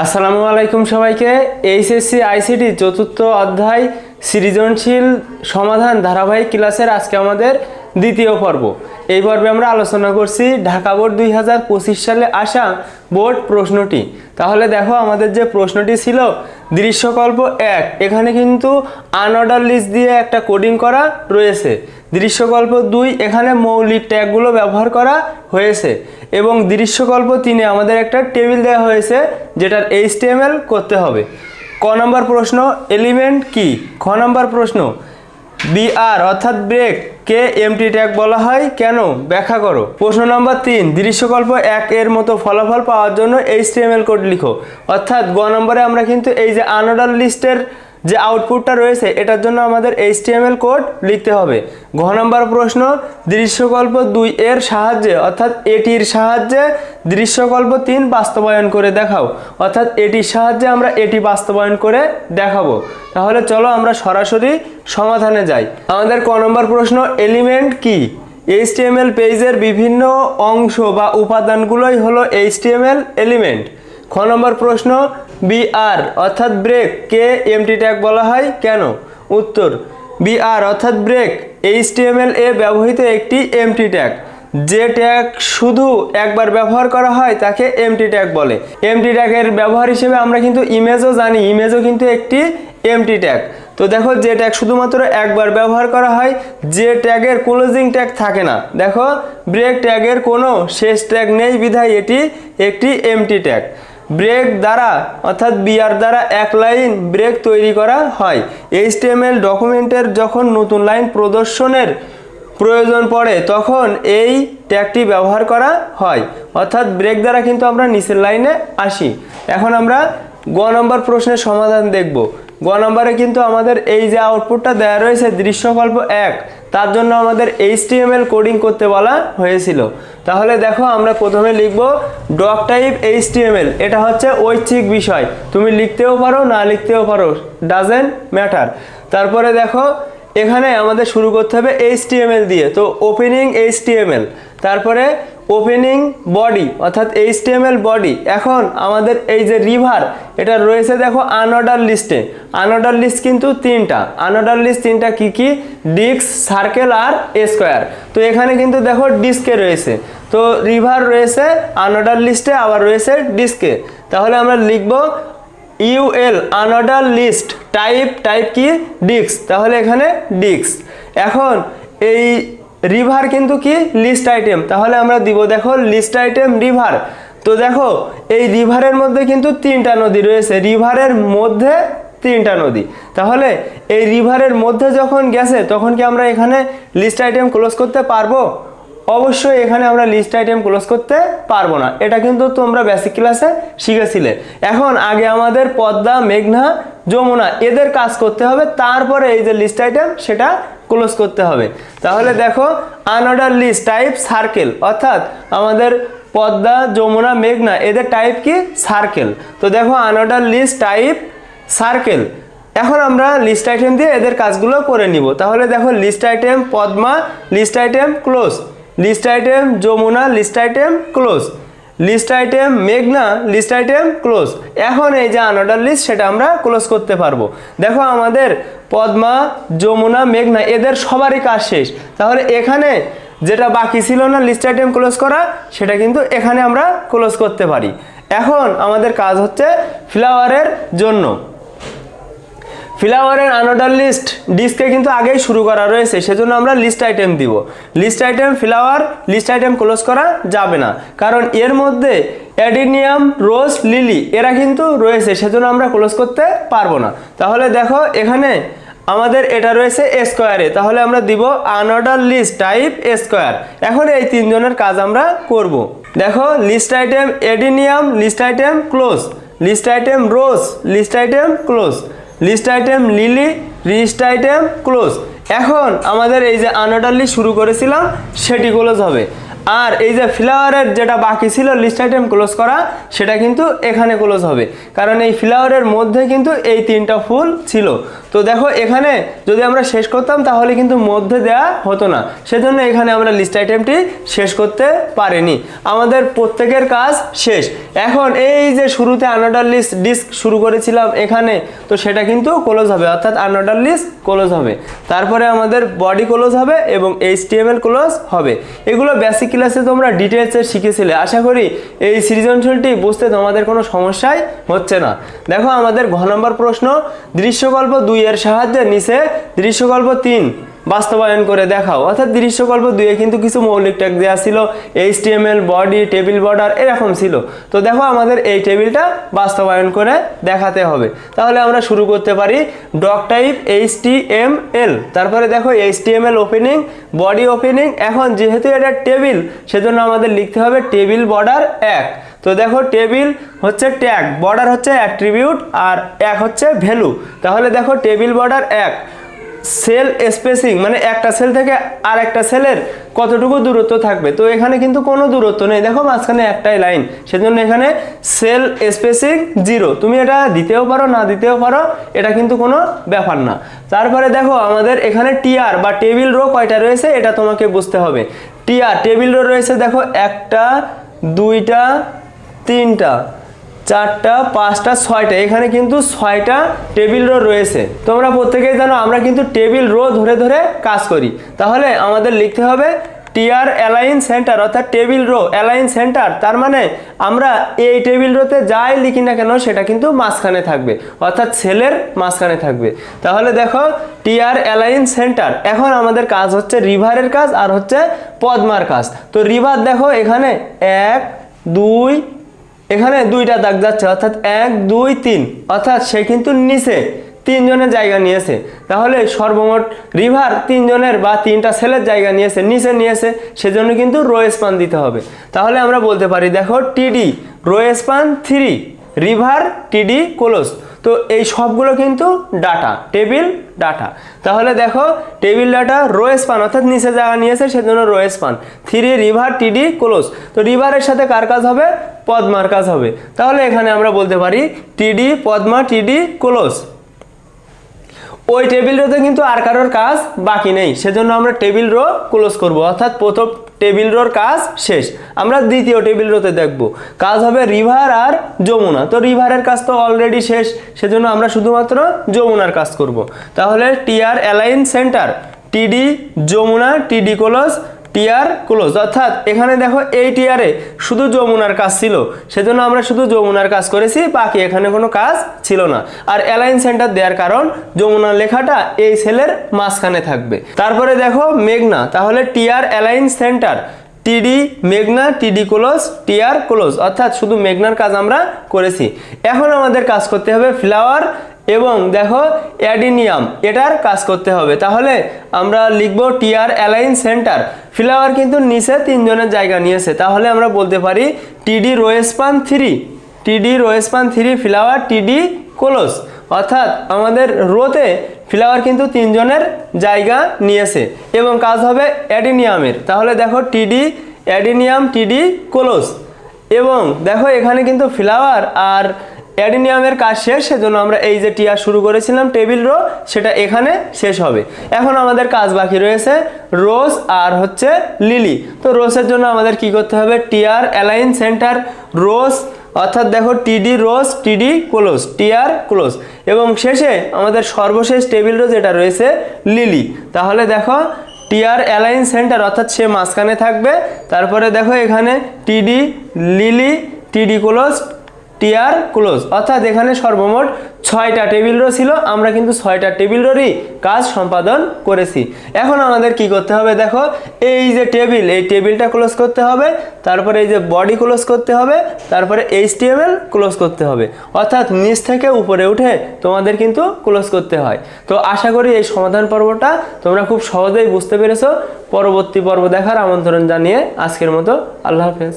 আসসালামু আলাইকুম সবাইকে। এইচএসসি আইসিটি চতুর্থ অধ্যায় সৃজনশীল সমাধান ধারাবাহিক ক্লাসের আজকে আমাদের দ্বিতীয় পর্ব। এই পর্বে আমরা আলোচনা করছি ঢাকা বোর্ড দুই হাজার পঁচিশ সালে আসা বোর্ড প্রশ্নটি। তাহলে দেখো আমাদের যে প্রশ্নটি ছিল, দৃশ্যকল্প এক। এখানে কিন্তু আনঅর্ডার লিস্ট দিয়ে একটা কোডিং করা রয়েছে। দৃশ্যকল্প দুই, এখানে মৌলিক ট্যাগগুলো ব্যবহার করা হয়েছে। এবং দৃশ্যকল্প তিনে আমাদের একটা টেবিল দেওয়া হয়েছে, যেটার এইচটিএমএল করতে হবে। ক নম্বর প্রশ্ন এলিমেন্ট কি? খ নম্বর প্রশ্ন বিআর অর্থাৎ ব্রেক কে এমটি ট্যাগ বলা হয়? কেন? ব্যাখ্যা করো। প্রশ্ন নম্বর তিন, দৃশ্যকল্প এক এর মতো ফলাফল পাওয়ার জন্য এইচটিএমএল কোড লিখো। অর্থাৎ গ নম্বরে আমরা কিন্তু এই যে আনঅর্ডার লিস্টের যে আউটপুটটা রয়েছে, এটার জন্য আমাদের এইচটিএমএল কোড লিখতে হবে। ঘ নম্বর প্রশ্ন, দৃশ্যকল্প দুই এর সাহায্যে, অর্থাৎ এটির সাহায্যে দৃশ্যকল্প তিন বাস্তবায়ন করে দেখাও। অর্থাৎ এটির সাহায্যে আমরা এটি বাস্তবায়ন করে দেখাবো। তাহলে চলো আমরা সরাসরি সমাধানে যাই। আমাদের ক নম্বর প্রশ্ন এলিমেন্ট কি? এইচটিএমএল পেজের বিভিন্ন অংশ বা উপাদানগুলোই হলো এইচটিএমএল এলিমেন্ট খ নম্বর প্রশ্ন বিআর অর্থাৎ ব্রেক। কে এমটি ট্যাগ বলা হয়? কেন? উত্তর, বিআর অর্থাৎ ব্রেক। এইচটিএমএল এ ব্যবহৃত একটি এমটি ট্যাগ যে ট্যাগ শুধু একবার ব্যবহার করা হয়, তাকে এমটি ট্যাগ বলে। এমটি ট্যাগের ব্যবহার হিসেবে আমরা কিন্তু ইমেজও জানি। ইমেজও কিন্তু একটি এমটি ট্যাগ তো দেখো, যে ট্যাগ শুধুমাত্র একবার ব্যবহার করা হয়, যে ট্যাগের ক্লোজিং ট্যাগ থাকে না। দেখো ব্রেক ট্যাগের কোনো শেষ ট্যাগ নেই। বিধায় এটি একটি এমটি ট্যাগ ব্রেক দ্বারা, অর্থাৎ বিআর দ্বারা এক লাইন ব্রেক তৈরি করা হয়। এইচটিএমএল ডকুমেন্টের যখন নতুন লাইন প্রদর্শনের প্রয়োজন পড়ে, তখন এই ট্যাগটি ব্যবহার করা হয়। অর্থাৎ ব্রেক দ্বারা কিন্তু আমরা নিচের লাইনে আসি। এখন আমরা গ নম্বর প্রশ্নের সমাধান দেখব। গ নম্বরে কিন্তু আমাদের এই যে আউটপুটটা দেওয়া রয়েছে দৃশ্যকল্প এক, তার জন্য আমাদের এইচটিএমএল কোডিং করতে বলা হয়েছিল। তাহলে দেখো আমরা প্রথমে লিখব ডক টাইপ এইচটিএমএল, এটা হচ্ছে ঐচ্ছিক বিষয়। তুমি লিখতেও পারো, না লিখতেও পারো ডাজেন্ট ম্যাটার তারপরে দেখো, এখানে আমাদের শুরু করতে হবে এইচটিএমএল দিয়ে, তো ওপেনিং এইচটিএমএল। তারপরে ওপেনিং বডি অর্থাৎ এইচটিএমএল বডি এখন আমাদের এই যে রিভার এটা রয়েছে দেখো আনঅর্ডার লিস্টে আনঅর্ডার লিস্ট কিন্তু তিনটা। আনঅর্ডার লিস্ট তিনটা কি কি? ডিস্ক সার্কেল আর স্কোয়ার তো এখানে কিন্তু দেখো ডিস্কে রয়েছে। তো রিভার রয়েছে আনঅর্ডার লিস্টে আবার রয়েছে ডিস্কে তাহলে আমরা লিখব UL unordered list type type কি? ডিস্ক তাহলে এখানে ডিস্ক এখন এই রিভার কিন্তু কি? লিস্ট আইটেম তাহলে আমরা দিব, দেখো লিস্ট আইটেম রিভার তো দেখো, এই রিভারের মধ্যে কিন্তু তিনটা নদী রয়েছে। রিভারের মধ্যে তিনটা নদী। তাহলে এই রিভারের মধ্যে যখন গেছে, তখন কি আমরা এখানে লিস্ট আইটেম ক্লোজ করতে পারব? অবশ্যই এখানে আমরা লিস্ট আইটেম ক্লোজ করতে পারব না। এটা কিন্তু তোমরা বেসিক ক্লাসে শিখেছিলে। এখন আগে আমাদের পদ্মা, মেঘনা, যমুনা, এদের কাজ করতে হবে। তারপরে এই যে লিস্ট আইটেম সেটা ক্লোজ করতে হবে। তাহলে দেখো আনঅর্ডার লিস্ট টাইপ সার্কেল অর্থাৎ আমাদের পদ্মা, যমুনা, মেঘনা, এদের টাইপ কি? সার্কেল তো দেখো আনঅর্ডার লিস্ট টাইপ সার্কেল এখন আমরা লিস্ট আইটেম দিয়ে এদের কাজগুলো করে নিব। তাহলে দেখো list item Padma list item close list item Jamuna list item close list item মেঘনা লিস্ট আইটেম ক্লোজ এখন এই যে আনঅর্ডার লিস্ট সেটা আমরা ক্লোজ করতে পারব। দেখো আমাদের পদ্মা, যমুনা, মেঘনা, এদের সবারই কাজ শেষ। তাহলে এখানে যেটা বাকি ছিল না লিস্ট আইটেম ক্লোজ করা, সেটা কিন্তু এখানে আমরা ক্লোজ করতে পারি। এখন আমাদের কাজ হচ্ছে ফ্লাওয়ারের জন্য। ফ্লাওয়ারের আনঅর্ডার লিস্ট ডিস্কে কিন্তু আগেই শুরু করা রয়েছে, সেজন্য আমরা লিস্ট আইটেম দিব। List item flower list item close করা যাবে না। কারণ এর মধ্যে অ্যাডিনিয়াম রোজ লিলি এরা কিন্তু রয়েছে, সেজন্য আমরা ক্লোজ করতে পারব না। তাহলে দেখো, এখানে আমাদের এটা রয়েছে স্কোয়ারে তাহলে আমরা দিব আনঅর্ডার লিস্ট টাইপ স্কোয়ার এখন এই তিনজনের কাজ আমরা করব। দেখো list item adenium list item close list item rose list item close list item lily list item close এখন আমাদের এই যে আনঅর্ডার লিস্ট শুরু করেছিলাম, সেটি ক্লোজ হবে। আর এই যে ফ্লাওয়ারের যেটা বাকি ছিল লিস্ট আইটেম ক্লোজ করা, সেটা কিন্তু এখানে ক্লোজ হবে। কারণ এই ফ্লাওয়ারের মধ্যে কিন্তু এই তিনটা ফুল ছিল। তো দেখো, এখানে যদি আমরা শেষ করতাম, তাহলে কিন্তু মধ্যে দেয়া হতো না। সেজন্য এখানে আমরা লিস্ট আইটেমটি শেষ করতে পারিনি। আমাদের প্রত্যেকের কাজ শেষ। এখন এই যে শুরুতে আনঅর্ডার লিস্ট ডিস্ক শুরু করেছিলাম এখানে, তো সেটা কিন্তু ক্লোজ হবে। অর্থাৎ আনঅর্ডার লিস্ট ক্লোজ হবে। তারপরে আমাদের বডি ক্লোজ হবে এবং এইচ এইচটিএমএল ক্লোজ হবে। এগুলো বেসিক ক্লাসে তোমরা ডিটেলসে শিখেছিলে। আশা করি এই সৃজনশীলটি বুঝতে তোমাদের কোনো সমস্যাই হচ্ছে না। দেখো আমাদের ঘ নম্বর প্রশ্ন, দৃশ্যকল্প দুই এর সাহায্যে নিচে দৃশ্যকল্প তিন। বাস্তবায়ন করে দেখাও। অর্থাৎ দৃশ্যকল্প দুইয়ে কিন্তু কিছু মৌলিক ট্যাগ দেওয়া ছিল এইচটিএমএল বডি টেবিল বর্ডার এরকম ছিল। তো দেখো আমাদের এই টেবিলটা বাস্তবায়ন করে দেখাতে হবে। তাহলে আমরা শুরু করতে পারি ডক টাইপ এইচটিএমএল তারপরে দেখো এইচটিএমএল ওপেনিং বডি ওপেনিং এখন যেহেতু এটা টেবিল সেজন্য আমাদের লিখতে হবে টেবিল বর্ডার এক। তো দেখো টেবিল হচ্ছে ট্যাগ বর্ডার হচ্ছে অ্যাট্রিবিউট আর এক হচ্ছে ভ্যালু তাহলে দেখো টেবিল বর্ডার এক। সেল স্পেসিং মানে একটা সেল থেকে আর একটা সেলের কতটুকু দূরত্ব থাকবে? তো এখানে কিন্তু কোনো দূরত্ব নেই। দেখো মাঝখানে একটাই লাইন সেজন্য এখানে সেল স্পেসিং জিরো তুমি এটা দিতেও পারো, না দিতেও পারো, এটা কিন্তু কোনো ব্যাপার না। তারপরে দেখো আমাদের এখানে টিআর বা টেবিল রো কয়টা রয়েছে, এটা তোমাকে বুঝতে হবে। টিআর টেবিল রো রয়েছে দেখো একটা, দুইটা, তিনটা। চারটা, পাঁচটা, ছয়টা। এখানে কিন্তু ছয়টা টেবিল রো রয়েছে। তোমরা প্রত্যেকেই জানো, আমরা কিন্তু টেবিল রো ধরে ধরে কাজ করি। তাহলে আমাদের লিখতে হবে টিআর অ্যালাইন সেন্টার, অর্থাৎ টেবিল রো অ্যালাইন সেন্টার। তার মানে আমরা এই টেবিল রোতে যাই লিখি না কেন, সেটা কিন্তু মাঝখানে থাকবে। অর্থাৎ সেলের মাঝখানে থাকবে। তাহলে দেখো, টিআর অ্যালাইন সেন্টার। এখন আমাদের কাজ হচ্ছে রিভারের কাজ আর হচ্ছে পদ্মার কাজ। তো রিভার দেখো, এখানে এক, দুই এখানে দুইটা দাগ যাচ্ছে, অর্থাৎ এক, দুই, তিন। অর্থাৎ সে কিন্তু নিচে তিনজনের জায়গা নিয়েছে। তাহলে সর্বমোট রিভার তিনজনের বা তিনটা ছেলের জায়গা নিয়েছে, নিচে নিয়েছে, সেজন্য কিন্তু রো স্পান দিতে হবে। তাহলে আমরা বলতে পারি, দেখো TD row span three, river TD close তো এই সবগুলো কিন্তু ডাটা, টেবিল ডাটা। তাহলে দেখো, টেবিল ডাটা রো পান অর্থাৎ নিচে জায়গা নিয়েছে সেজন্য রো পান থ্রি রিভার টিডি ক্লোজ। তো রিভারের সাথে কার কাজ হবে? পদ্মার কাজ হবে। তাহলে এখানে আমরা বলতে পারি টিডি পদ্মা টিডি ক্লোজ। ওই টেবিল রোতে কিন্তু আর কারোর কাজ বাকি নেই। সেজন্য আমরা টেবিল রো ক্লোজ করব। অর্থাৎ প্রথম টেবিল রোর কাজ শেষ। আমরা দ্বিতীয় টেবিল রোতে দেখব। কাজ হবে রিভার আর যমুনা। তো রিভারের কাজ তো অলরেডি শেষ। সেজন্য আমরা শুধুমাত্র যমুনার কাজ করব। তাহলে টিআর অ্যালাইন সেন্টার টিডি যমুনা টিডি ক্লোজ টিআর ক্লোজ, অর্থাৎ এখানে দেখো এই টিআরে শুধু যমুনার কাজ ছিল। সেজন্য আমরা শুধু যমুনার কাজ করেছি, বাকি এখানে কোনো কাজ ছিল না। আর অ্যালাইন সেন্টার দেওয়ার কারণ যমুনার লেখাটা এই সেলের মাঝখানে থাকবে। তারপরে দেখো মেঘনা, তাহলে টিআর অ্যালাইন সেন্টার, টিডি মেঘনা, টিডি ক্লোজ টিআর ক্লোজ, অর্থাৎ শুধু মেঘনার কাজ আমরা করেছি। এখন আমাদের কাজ করতে হবে ফ্লাওয়ার এবং দেখো অ্যাডিনিয়াম, এটার কাজ করতে হবে। তাহলে আমরা লিখব টিআর অ্যালাইন সেন্টার। ফ্লাওয়ার কিন্তু নিচে তিনজনের জায়গা নিয়েছে। তাহলে আমরা বলতে পারি টিডি রোয়েসপান থ্রি। টিডি রোয়েসপান থ্রি ফ্লাওয়ার টিডি কোলোস। অর্থাৎ আমাদের রোতে ফ্লাওয়ার কিন্তু তিনজনের জায়গা নিয়েছে। এবং কাজ হবে অ্যাডিনিয়ামের। তাহলে দেখো টিডি অ্যাডিনিয়াম, টিডি কোলোস। এবং দেখো এখানে কিন্তু ফ্লাওয়ার আর অ্যাডিনিয়ামের কাজ শেষ, সেজন্য আমরা এই যে টিয়ার শুরু করেছিলাম, টেবিল রো, সেটা এখানে শেষ হবে। এখন আমাদের কাজ বাকি রয়েছে, রোজ আর হচ্ছে লিলি। তো রোজের জন্য আমাদের কি করতে হবে? টিয়ার অ্যালাইন সেন্টার, রোজ, অর্থাৎ দেখো টিডি রোজ, টিডি ক্লোজ টিআর ক্লোজ। এবং শেষে আমাদের সর্বশেষ টেবিল রো যেটা রয়েছে, লিলি। তাহলে দেখো টিআর অ্যালাইন সেন্টার, অর্থাৎ সে মাঝখানে থাকবে। তারপরে দেখো এখানে টিডি, লিলি, টিডি ক্লোজ টিআর ক্লোজ অর্থাৎ এখানে সর্বমোট ছয়টা টেবিল রো ছিল, আমরা কিন্তু ছয়টা টেবিল রোরই কাজ সম্পাদন করেছি। এখন আমাদের কি করতে হবে দেখো, এই যে টেবিল এই টেবিলটা ক্লোজ করতে হবে, তারপরে এই যে বডি ক্লোজ করতে হবে, তারপরে এইচটিএমএল ক্লোজ করতে হবে। অর্থাৎ নিচ থেকে উপরে উঠে তোমাদের কিন্তু ক্লোজ করতে হয়। তো আশা করি এই সমাধান পর্বটা তোমরা খুব সহজেই বুঝতে পেরেছ। পরবর্তী পর্ব দেখার আমন্ত্রণ জানিয়ে আজকের মতো আল্লাহ হাফেজ।